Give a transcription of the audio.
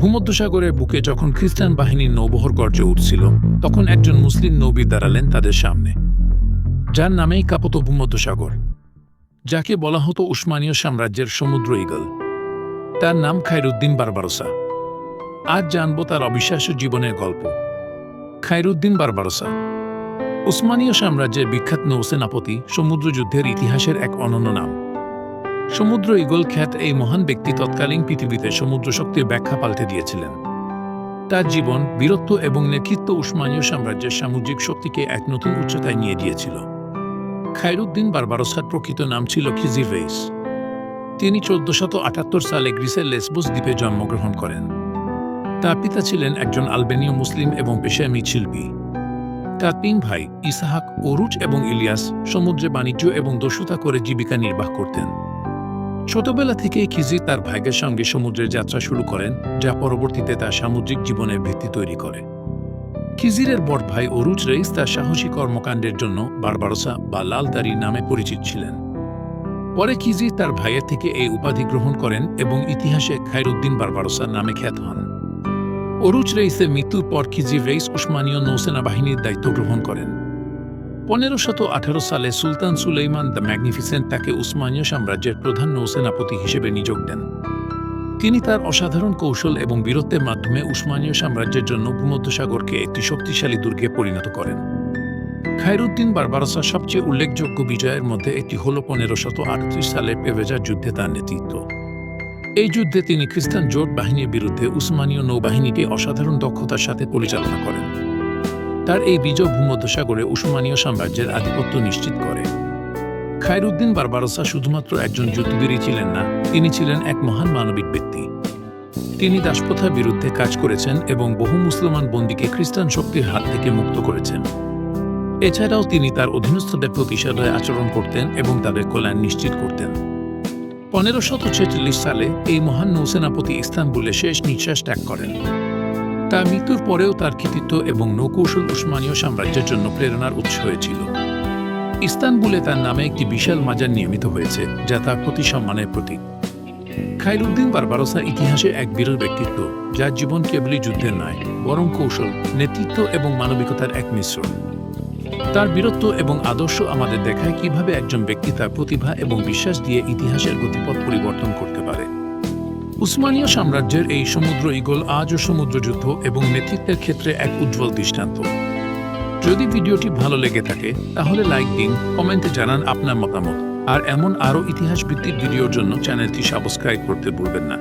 ভূমধ্যসাগরের বুকে যখন খ্রিস্টান বাহিনীর নৌবহর গর্জে উঠছিল, তখন একজন মুসলিম নবী দাঁড়ালেন তাদের সামনে, যার নামেই কাপত ভূমধ্যসাগর, যাকে বলা হতো উসমানীয় সাম্রাজ্যের সমুদ্র ইগল তার নাম খায়রুদ্দিন বারবারসা। আজ জানব তার অবিশ্বাস্য জীবনের গল্প। খায়রুদ্দিন বারবারসা, উসমানীয় সাম্রাজ্যের বিখ্যাত নৌসেনাপতি সমুদ্রযুদ্ধের ইতিহাসের এক অনন্য নাম। সমুদ্র ইগল খ্যাত এই মহান ব্যক্তি তৎকালীন পৃথিবীতে সমুদ্র শক্তির ব্যাখ্যা পাল্টে দিয়েছিলেন। তার জীবন, বীরত্ব এবং নেতৃত্ব উসমানীয় সাম্রাজ্যের সামুদ্রিক শক্তিকে এক নতুন উচ্চতায় নিয়ে গিয়েছিল। খায়রুদ্দিন বারবারসার প্রকৃত নাম ছিল খিজির রেইস। তিনি চোদ্দশত আটাত্তর সালে গ্রিসের লেসবোস দ্বীপে জন্মগ্রহণ করেন। তার পিতা ছিলেন একজন আলবেনীয় মুসলিম এবং পেশায় মৃৎশিল্পী। তার তিন ভাই, ইসাহাক ওরুচ এবং ইলিয়াস সমুদ্রে বাণিজ্য এবং দস্যুতা করে জীবিকা নির্বাহ করতেন। ছোটবেলা থেকেই খিজি তার ভাইয়ের সঙ্গে সমুদ্রের যাত্রা শুরু করেন, যা পরবর্তীতে তার সামুদ্রিক জীবনের ভিত্তি তৈরি করে। খিজিরের বড় ভাই অরুজ রেইস তার সাহসী কর্মকাণ্ডের জন্য বারবারসা বা লালদারি নামে পরিচিত ছিলেন। পরে খিজি তার ভাইয়ের থেকে এই উপাধি গ্রহণ করেন এবং ইতিহাসে খায়রুদ্দিন বারবারসা নামে খ্যাত হন। অরুজ রেইসের মৃত্যুর পর খিজি রেইস উসমানীয় নৌসেনা বাহিনীর দায়িত্ব গ্রহণ করেন। পনেরো আঠারো সালে সুলতান সুলেইমান দ্য ম্যাগনিফিসেন্ট তাকে উসমানীয় সাম্রাজ্যের প্রধান নৌসেনাপতি হিসেবে নিযোগ দেন। তিনি তার অসাধারণ কৌশল এবং বীরত্বের মাধ্যমে উসমানীয় সাম্রাজ্যের জন্য ভূমধ্যসাগরকে একটি শক্তিশালী দুর্গে পরিণত করেন। খায়রুদ্দিন বারবারসা সবচেয়ে উল্লেখযোগ্য বিজয়ের মধ্যে একটি হল পনেরো শত আটত্রিশ সালের পেভেজার যুদ্ধে তার নেতৃত্ব। এই যুদ্ধে তিনি খ্রিস্টান জোট বাহিনীর বিরুদ্ধে উসমানীয় নৌবাহিনীকে অসাধারণ দক্ষতার সাথে পরিচালনা করেন। তার এই বিজয় ভূমধ্যসাগরে উসমানীয় সাম্রাজ্যের আধিপত্য নিশ্চিত করে। খায়রুদ্দিন বারবারসা শুধুমাত্র একজন যুদ্ধবীরই ছিলেন না, তিনি ছিলেন এক মহান মানবিক ব্যক্তি। তিনি দাসপ্রথার বিরুদ্ধে কাজ করেছেন এবং বহু মুসলমান বন্দীকে খ্রিস্টান শক্তির হাত থেকে মুক্ত করেছেন। এছাড়াও তিনি তার অধীনস্থদের প্রতি সদয় আচরণ করতেন এবং তাদের কল্যাণ নিশ্চিত করতেন। পনেরো শত ছেচল্লিশ সালে এই মহান নৌসেনাপতি ইস্তানবুলে শেষ নিঃশ্বাস ত্যাগ করেন। তার মৃত্যুর পরেও তার কৃতিত্ব এবং নৌকৌশল উসমানীয় সাম্রাজ্যের জন্য প্রেরণার উৎস হয়েছিল। ইস্তানবুলে তার নামে একটি বিশাল মাজার নিয়মিত হয়েছে, যা তার প্রতি সম্মানের প্রতীক। খাইরুদ্দিন বারবারসা ইতিহাসে এক বিরল ব্যক্তিত্ব, যার জীবন কেবলই যুদ্ধের নয়, বরং কৌশল, নেতৃত্ব এবং মানবিকতার এক মিশ্রণ। তার বীরত্ব এবং আদর্শ আমাদের দেখায় কীভাবে একজন ব্যক্তি তার প্রতিভা এবং বিশ্বাস দিয়ে ইতিহাসের গতিপথ পরিবর্তন করতে পারে। উসমানীয় সাম্রাজ্যের এই সমুদ্র ইগল আজও সমুদ্রযুদ্ধ এবং নেতৃত্বের ক্ষেত্রে এক উজ্জ্বল দৃষ্টান্ত। যদি ভিডিওটি ভালো লেগে থাকে, তাহলে লাইক দিন, কমেন্টে জানান আপনার মতামত। আর এমন আরও ইতিহাস ভিত্তিক ভিডিওর জন্য চ্যানেলটি সাবস্ক্রাইব করতে ভুলবেন না।